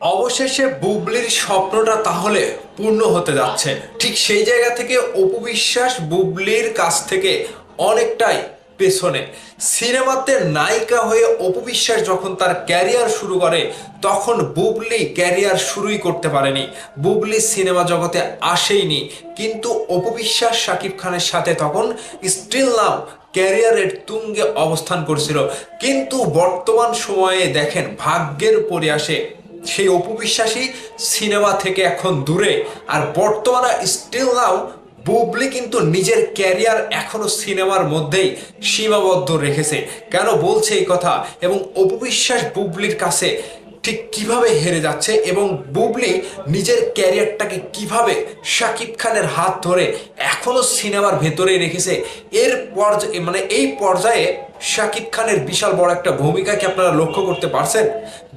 অবশেষে বুবলির স্বপ্নটা তাহলে পূর্ণ হতে যাচ্ছে। ঠিক সেই জায়গা থেকে অপু বিশ্বাস বুবলির কাছ থেকে অনেকটাই পেছনে। সিনেমাতে নায়িকা হয়ে অপু বিশ্বাস যখন তার ক্যারিয়ার শুরু করে, তখন বুবলি ক্যারিয়ার শুরুই করতে পারেনি। বুবলি সিনেমা জগতে আসেইনি। কিন্তু অপু বিশ্বাস, শাকিব খানের সাথে তখন স্টিল নাও ক্যারিয়ারের তুঙ্গে অবস্থান করছিল। কিন্তু বর্তমান সময়ে দেখেন ভাগ্যের পরিয়াসে সেই অপবিশ্বাসী সিনেমা থেকে এখন দূরে। আর বর্তমানে স্টিল নাও বুবলি কিন্তু নিজের ক্যারিয়ার এখনও সিনেমার মধ্যেই সীমাবদ্ধ রেখেছে। কেন বলছে এই কথা? এবং অপবিশ্বাস বুবলির কাছে ঠিক কীভাবে হেরে যাচ্ছে এবং বুবলি নিজের ক্যারিয়ারটাকে কীভাবে শাকিব খানের হাত ধরে এখনও সিনেমার ভেতরে রেখেছে, এর পর্যায়ে মানে এই পর্যায়ে শাকিব খানের বিশাল বড় একটা ভূমিকা কি আপনারা লক্ষ্য করতে পারছেন?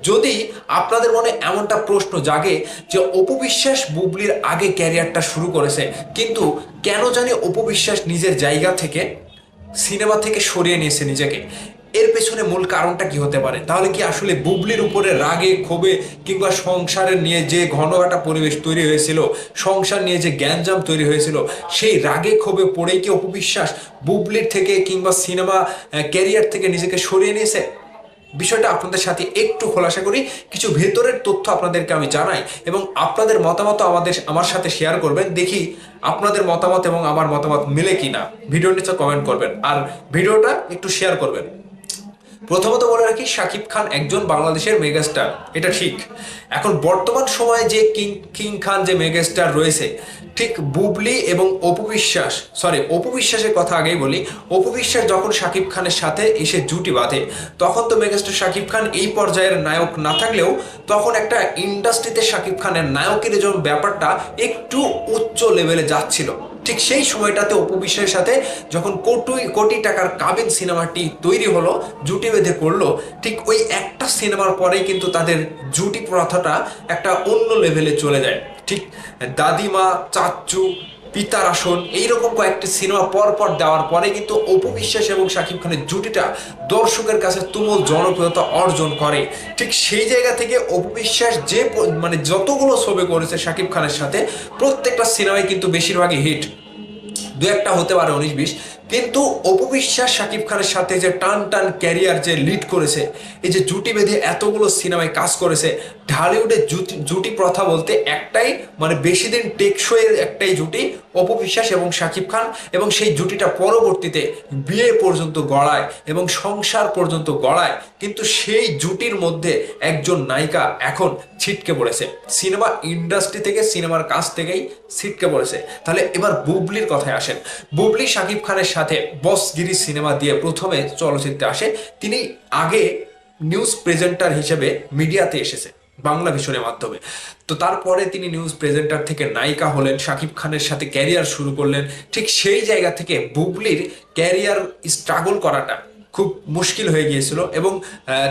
যদি আপনাদের মনে এমনটা প্রশ্ন জাগে যে অপবিশ্বাস বুবলির আগে ক্যারিয়ারটা শুরু করেছে, কিন্তু কেন জানি অপবিশ্বাস নিজের জায়গা থেকে সিনেমা থেকে সরিয়ে নিয়েছে নিজেকে এর পেছনে মূল কারণটা কি হতে পারে? তাহলে কি আসলে বুবলির উপরে রাগে, ক্ষোভে কিংবা সংসারের নিয়ে যে ঘনঘাটা পরিবেশ তৈরি হয়েছিল, সংসার নিয়ে যে জ্ঞানজাম তৈরি হয়েছিল, সেই রাগে, ক্ষোভে পড়েই কি অপবিশ্বাস বুবলির থেকে কিংবা সিনেমা ক্যারিয়ার থেকে নিজেকে সরিয়ে নিয়েছে? বিষয়টা আপনাদের সাথে একটু খোলাসা করি, কিছু ভেতরের তথ্য আপনাদেরকে আমি জানাই এবং আপনাদের মতামত আমাদের, আমার সাথে শেয়ার করবেন, দেখি আপনাদের মতামত এবং আমার মতামত মিলে কিনা। ভিডিও নিচে কমেন্ট করবেন। আর ভিডিওটা একটু শেয়ার করবেন। প্রথমত বলে রাখি, শাকিব খান একজন বাংলাদেশের মেগাস্টার, এটা ঠিক। এখন বর্তমান সময়ে যে কিং কিং খান যে মেগাস্টার রয়েছে, ঠিক বুবলি এবং অপু বিশ্বাস সরি অপু বিশ্বাসের কথা আগেই বলি, অপু বিশ্বাস যখন শাকিব খানের সাথে এসে জুটি বাঁধে, তখন তো মেগাস্টার শাকিব খান এই পর্যায়ের নায়ক না থাকলেও, তখন একটা ইন্ডাস্ট্রিতে শাকিব খানের নায়কের যেমন ব্যাপারটা একটু উচ্চ লেভেলে যাচ্ছিল। ঠিক সেই সময়টাতে অপু বিশ্বাসের সাথে যখন কোটি কোটি টাকার কাবিন সিনেমাটি তৈরি হলো, জুটি বেঁধে করল, ঠিক ওই একটা সিনেমার পরেই কিন্তু তাদের জুটি প্রথাটা একটা অন্য লেভেলে চলে যায়। ঠিক দাদিমা চাচ্চু পিতার আসন, এইরকম কয়েকটি সিনেমা পর পর দেওয়ার পরে কিন্তু অপু বিশ্বাস এবং শাকিব খানের জুটিটা দর্শকের কাছে তুমুল জনপ্রিয়তা অর্জন করে। ঠিক সেই জায়গা থেকে অপু বিশ্বাস যে মানে যতগুলো ছবি করেছে শাকিব খানের সাথে, প্রত্যেকটা সিনেমায় কিন্তু বেশিরভাগই হিট। দু একটা হতে পারে উনিশ, বিশ। কিন্তু অপবিশ্বাস শাকিব খানের সাথে যে টান টান ক্যারিয়ার যে লিড করেছে, এই যে জুটি বেঁধে এতগুলো সিনেমায় কাজ করেছে, ঢালিউডের জুটি জুটি প্রথা বলতে একটাই মানে বেশি দিন টেকসইয়ের একটাই জুটি অপবিশ্বাস এবং শাকিব খান এবং সেই জুটিটা পরবর্তীতে বিয়ে পর্যন্ত গড়ায় এবং সংসার পর্যন্ত গড়ায়। কিন্তু সেই জুটির মধ্যে একজন নায়িকা এখন ছিটকে পড়েছে। সিনেমা ইন্ডাস্ট্রি থেকে, সিনেমার কাছ থেকেই ছিটকে পড়েছে। তাহলে এবার বুবলির কথায় আসেন। বুবলি শাকিব খানের সাথে বসগিরি সিনেমা দিয়ে প্রথমে চলচ্চিত্রে আসে। তিনি আগে নিউজ প্রেজেন্টার হিসেবে মিডিয়াতে এসেছে। বাংলা ভিশনের মাধ্যমে। তো তারপরে তিনি নিউজ প্রেজেন্টার থেকে নায়িকা হলেন, শাকিব খানের সাথে ক্যারিয়ার শুরু করলেন। ঠিক সেই জায়গা থেকে বুবলির ক্যারিয়ার স্ট্রাগল করাটা খুব মুশকিল হয়ে গিয়েছিল এবং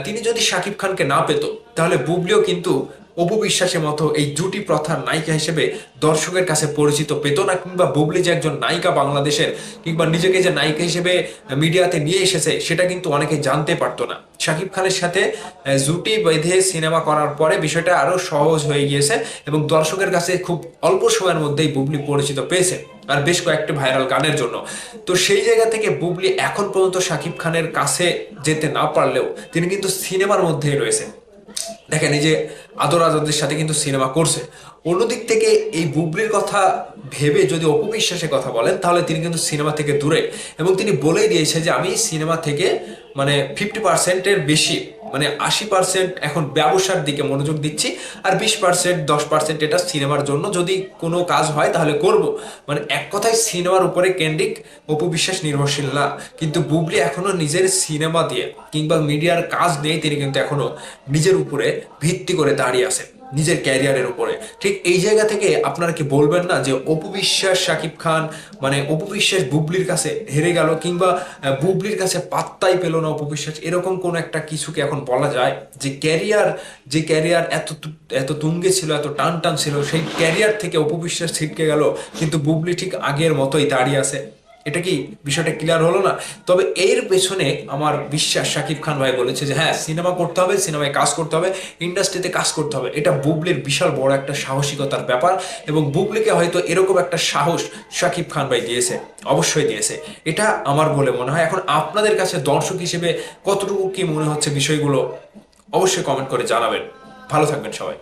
তিনি যদি শাকিব খানকে না পেত, তাহলে বুবলিও কিন্তু অপু বিশ্বাসের মতো এই জুটি প্রথার নায়িকা হিসেবে দর্শকের কাছে পরিচিত পেত না কিংবা বুবলি যে একজন নায়িকা বাংলাদেশের কিংবা নিজেকে যে নায়িকা হিসেবে মিডিয়াতে নিয়ে এসেছে, সেটা কিন্তু অনেকে জানতে পারতো না। শাকিব খানের সাথে জুটি বেঁধে সিনেমা করার পরে বিষয়টা আরও সহজ হয়ে গিয়েছে এবং দর্শকের কাছে খুব অল্প সময়ের মধ্যেই বুবলি পরিচিত পেয়েছে, আর বেশ কয়েকটি ভাইরাল গানের জন্য। তো সেই জায়গা থেকে বুবলি এখন পর্যন্ত শাকিব খানের কাছে যেতে না পারলেও তিনি কিন্তু সিনেমার মধ্যেই রয়েছে দেখেন, এই যে আদর আজাদের সাথে কিন্তু সিনেমা করছে। অন্যদিক থেকে এই বুবলির কথা ভেবে যদি অপবিশ্বাসের কথা বলেন, তাহলে তিনি কিন্তু সিনেমা থেকে দূরে। এবং তিনি বলেই দিয়েছে যে, আমি সিনেমা থেকে মানে ফিফটি পার্সেন্টের বেশি মানে আশি পার্সেন্ট এখন ব্যবসার দিকে মনোযোগ দিচ্ছি আর বিশ পার্সেন্ট দশ পার্সেন্ট এটা সিনেমার জন্য। যদি কোনো কাজ হয় তাহলে করব। মানে এক কথায় সিনেমার উপরে কেন্দ্রিক অপবিশ্বাস নির্ভরশীল না। কিন্তু বুবলি এখনও নিজের সিনেমা দিয়ে কিংবা মিডিয়ার কাজ নিয়ে তিনি কিন্তু এখনও নিজের উপরে ভিত্তি করে দাঁড়িয়ে আছে নিজের ক্যারিয়ারের উপরে। ঠিক এই জায়গা থেকে আপনারা কি বলবেন না যে অপবিশ্বাস শাকিব খান মানে অপবিশ্বাস বুবলির কাছে হেরে গেল কিংবা বুবলির কাছে পাত্তাই পেল না অপবিশ্বাস এরকম কোন একটা কিছুকে এখন বলা যায় যে ক্যারিয়ার যে ক্যারিয়ার এত এত তুঙ্গে ছিল, এত টান টান ছিল, সেই ক্যারিয়ার থেকে অপবিশ্বাস ছিটকে গেল, কিন্তু বুবলি ঠিক আগের মতোই দাঁড়িয়ে আছে। এটা কি বিষয়টা ক্লিয়ার হলো না? তবে এর পেছনে আমার বিশ্বাস শাকিব খান ভাই বলেছে যে হ্যাঁ সিনেমা করতে হবে, সিনেমায় কাজ করতে হবে, ইন্ডাস্ট্রিতে কাজ করতে হবে। এটা বুবলির বিশাল বড় একটা সাহসিকতার ব্যাপার এবং বুবলিকে হয়তো এরকম একটা সাহস শাকিব খান ভাই দিয়েছে, অবশ্যই দিয়েছে। এটা আমার বলে মনে হয়। এখন আপনাদের কাছে দর্শক হিসেবে কতটুকু কি মনে হচ্ছে বিষয়গুলো অবশ্যই কমেন্ট করে জানাবেন। ভালো থাকবেন সবাই।